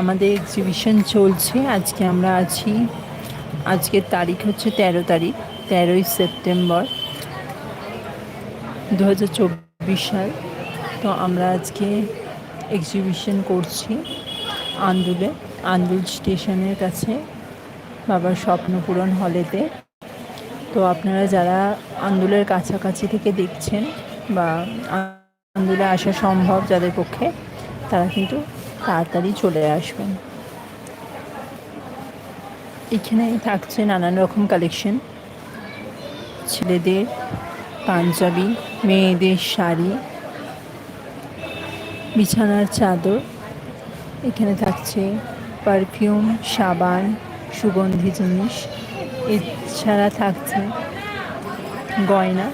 আমাদের এক্সিবিশন চলছে। আজকে আমরা আছি, আজকের তারিখ হচ্ছে তেরো তারিখ, তেরোই সেপ্টেম্বর দু হাজার চব্বিশ সাল। তো আমরা আজকে এক্সিবিশন করছি আন্দুলে, আন্দুল স্টেশনের কাছে, বাবার স্বপ্নপূরণ হলেতে। তো আপনারা যারা আন্দুলের কাছাকাছি থেকে দেখছেন বা আন্দুলে আসা সম্ভব যাদের পক্ষে, তারা কিন্তু তাড়াতাড়ি চলে আসবেন। এখানে থাকছে নানান রকম কালেকশন ছেলেদের পাঞ্জাবি, মেয়েদের শাড়ি, বিছানার চাদর। এখানে থাকছে পারফিউম সাবান, সুগন্ধি জিনিস। এছাড়া থাকছে গয়না।